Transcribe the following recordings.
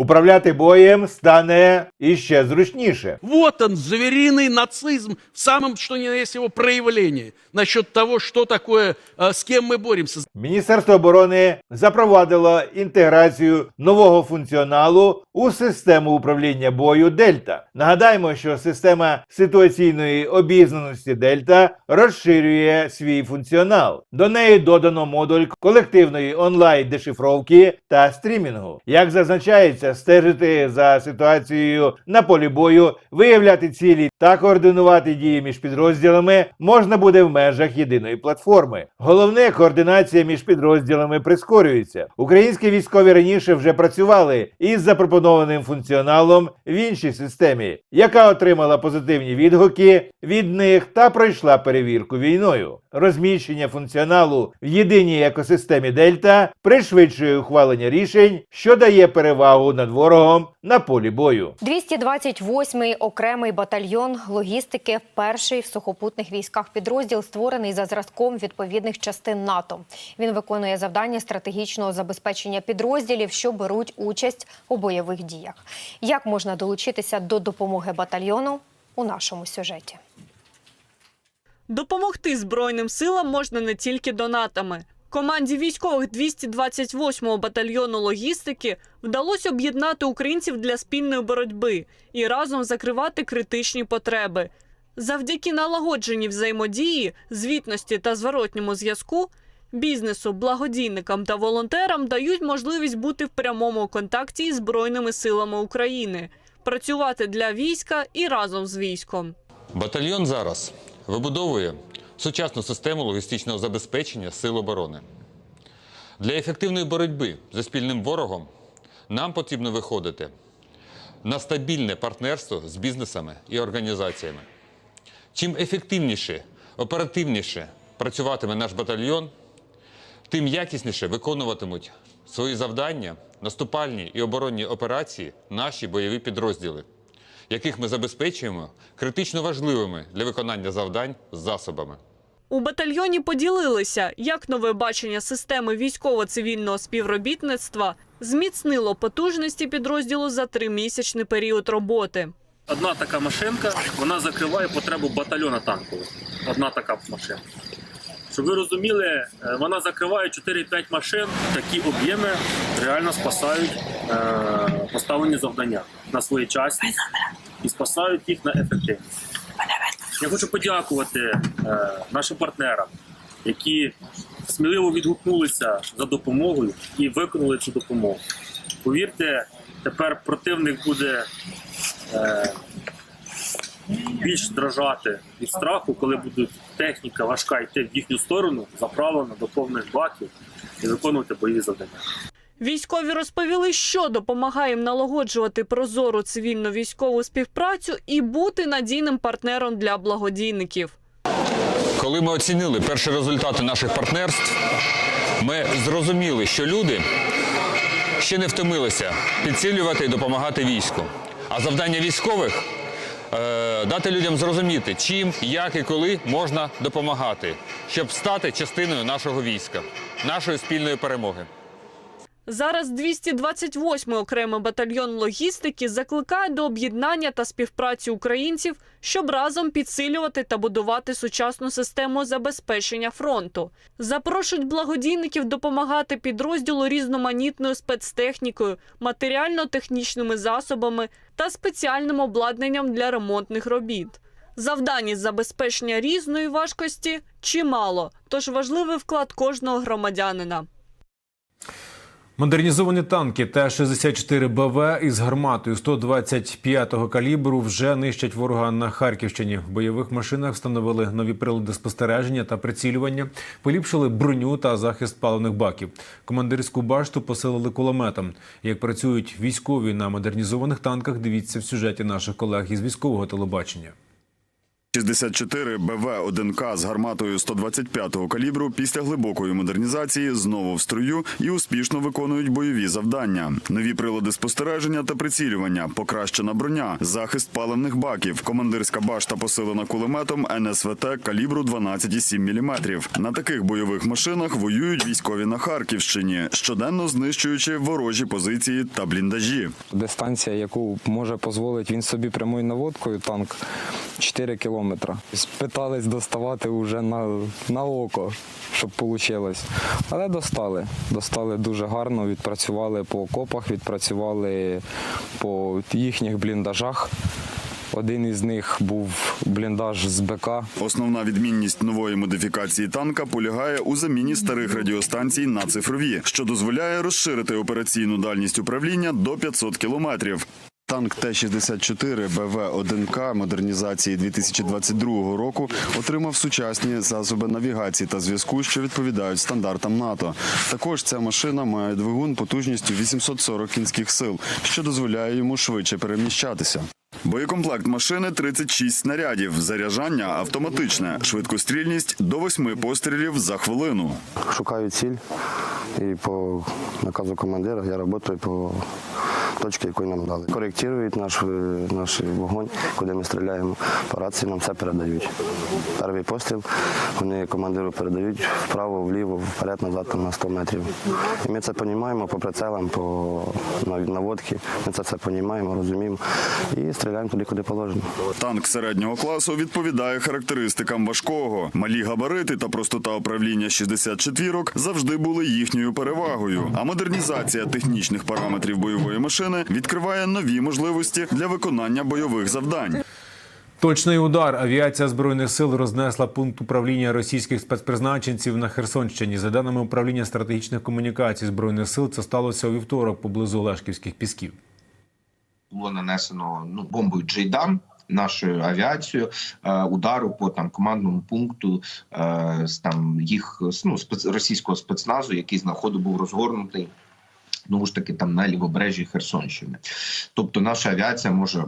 Управляти боєм стане іще зручніше. Вот он, звериный нацизм в самом, что ни на есть его проявлении. Насчет того, что такое, э, с кем мы боремся. Міністерство оборони запровадило інтеграцію нового функціоналу у систему управління бою Дельта. Нагадаємо, що система ситуаційної обізнаності Дельта розширює свій функціонал. До неї додано модуль колективної онлайн дешифровки та стрімінгу. Як зазначається, стежити за ситуацією на полі бою, виявляти цілі та координувати дії між підрозділами можна буде в межах єдиної платформи. Головне, координація між підрозділами прискорюється. Українські військові раніше вже працювали із запропонованим функціоналом в іншій системі, яка отримала позитивні відгуки від них та пройшла перевірку війною. Розміщення функціоналу в єдиній екосистемі Дельта пришвидшує ухвалення рішень, що дає перевагу над ворогом на полі бою. 228-й окремий батальйон логістики, перший в сухопутних військах підрозділ, створений за зразком відповідних частин НАТО. Він виконує завдання стратегічного забезпечення підрозділів, що беруть участь у бойових діях. Як можна долучитися до допомоги батальйону у нашому сюжеті? Допомогти Збройним силам можна не тільки донатами. Команді військових 228-го батальйону логістики вдалося об'єднати українців для спільної боротьби і разом закривати критичні потреби. Завдяки налагодженій взаємодії, звітності та зворотньому зв'язку бізнесу, благодійникам та волонтерам дають можливість бути в прямому контакті із Збройними силами України, працювати для війська і разом з військом. Батальйон зараз вибудовує сучасну систему логістичного забезпечення сил оборони. Для ефективної боротьби зі спільним ворогом нам потрібно виходити на стабільне партнерство з бізнесами і організаціями. Чим ефективніше, оперативніше працюватиме наш батальйон, тим якісніше виконуватимуть свої завдання, наступальні і оборонні операції наші бойові підрозділи, яких ми забезпечуємо критично важливими для виконання завдань засобами. У батальйоні поділилися, як нове бачення системи військово-цивільного співробітництва зміцнило потужності підрозділу за тримісячний період роботи. Одна така машинка, вона закриває потребу батальйона танкового. Одна така машинка. Щоб ви розуміли, е, вона закриває 4-5 машин. Такі об'єми реально спасають е, поставлені завдання на своїй часі і спасають їх на ефективність. Я хочу подякувати е, нашим партнерам, які сміливо відгукнулися за допомогою і виконали цю допомогу. Повірте, тепер противник буде е, більш дрожати від страху, коли буде техніка важка йти в їхню сторону, заправлена до повних баків і виконувати бойові завдання. Військові розповіли, що допомагає їм налагоджувати прозору цивільно-військову співпрацю і бути надійним партнером для благодійників. Коли ми оцінили перші результати наших партнерств, ми зрозуміли, що люди ще не втомилися підсилювати і допомагати війську. А завдання військових е, дати людям зрозуміти, чим, як і коли можна допомагати, щоб стати частиною нашого війська, нашої спільної перемоги. Зараз 228-й окремий батальйон логістики закликає до об'єднання та співпраці українців, щоб разом підсилювати та будувати сучасну систему забезпечення фронту. Запрошують благодійників допомагати підрозділу різноманітною спецтехнікою, матеріально-технічними засобами та спеціальним обладнанням для ремонтних робіт. Завдань забезпечення різної важкості чимало, тож важливий вклад кожного громадянина. Модернізовані танки Т-64 БВ із гарматою 125-го калібру вже нищать ворога на Харківщині. В бойових машинах встановили нові прилади спостереження та прицілювання, поліпшили броню та захист паливних баків. Командирську башту посилили кулеметом. Як працюють військові на модернізованих танках, дивіться в сюжеті наших колег із військового телебачення. 64 БВ-1К з гарматою 125-го калібру після глибокої модернізації знову в строю і успішно виконують бойові завдання. Нові прилади спостереження та прицілювання, покращена броня, захист паливних баків, командирська башта посилена кулеметом НСВТ калібру 12,7 мм. На таких бойових машинах воюють військові на Харківщині, щоденно знищуючи ворожі позиції та бліндажі. Дистанція, яку може дозволити він собі прямою наводкою, танк 4 кілометри. Питались доставати вже на, на око, щоб вийшло. Але достали. Достали дуже гарно, відпрацювали по окопах, відпрацювали по їхніх бліндажах. Один із них був бліндаж з БК. Основна відмінність нової модифікації танка полягає у заміні старих радіостанцій на цифрові, що дозволяє розширити операційну дальність управління до 500 кілометрів. Танк Т-64 БВ-1К модернізації 2022 року отримав сучасні засоби навігації та зв'язку, що відповідають стандартам НАТО. Також ця машина має двигун потужністю 840 кінських сил, що дозволяє йому швидше переміщатися. Боєкомплект машини 36 снарядів, заряджання автоматичне, швидкострільність до 8 пострілів за хвилину. шукаю ціль і по наказу командира я працюю по точці, яку нам дали. Коректують наш, е, наш вогонь, куди ми стріляємо. По рації нам це передають. Перший постріл вони командиру передають вправо, вліво, вперед, назад там, на 100 метрів. І ми це розуміємо по прицелам, по нав- наводці. Ми це все розуміємо, розуміємо і стріляємо туди, куди положено. Танк середнього класу відповідає характеристикам важкого. Малі габарити та простота управління 64-ок завжди були їхньою перевагою. А модернізація технічних параметрів бойової машини відкриває нові можливості для виконання бойових завдань. Точний удар. Авіація збройних сил рознесла пункт управління російських спецпризначенців на Херсонщині. За даними управління стратегічних комунікацій збройних сил, це сталося у вівторок поблизу Лешківських пісків. було нанесено ну бомбою Джейдан. Нашою авіацією е, удару по там командному пункту е, з там їх ну спец, російського спецназу, який знаходив був розгорнутий знову ж таки там на лівобережжі Херсонщини. Тобто наша авіація може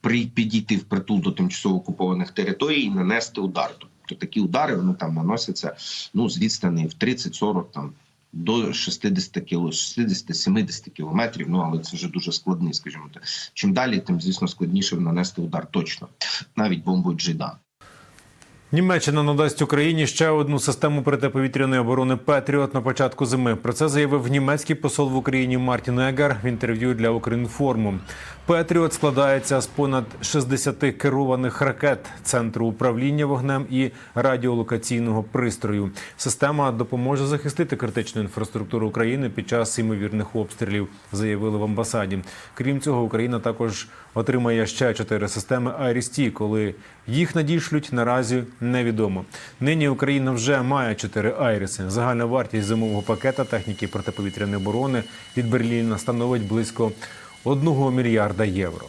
при підійти в притул до тимчасово окупованих територій і нанести удар. Тобто такі удари вони там наносяться ну з відстані в 30-40 там. До 60 кіло, 60-70 кілометрів. Ну але це вже дуже складний, скажімо так. Чим далі, тим звісно складніше нанести удар точно, навіть бомбою Джейдан. Німеччина надасть Україні ще одну систему протиповітряної оборони Петріот на початку зими. Про це заявив німецький посол в Україні Мартін Егер в інтерв'ю для Укрінформу. Петріот складається з понад 60 керованих ракет центру управління вогнем і радіолокаційного пристрою. Система допоможе захистити критичну інфраструктуру України під час ймовірних обстрілів, заявили в амбасаді. Крім цього, Україна також отримає ще чотири системи Айрісті. Коли їх надішлють, наразі невідомо. Нині Україна вже має чотири айріси. Загальна вартість зимового пакета техніки протиповітряної оборони від Берліна становить близько 1 мільярда євро.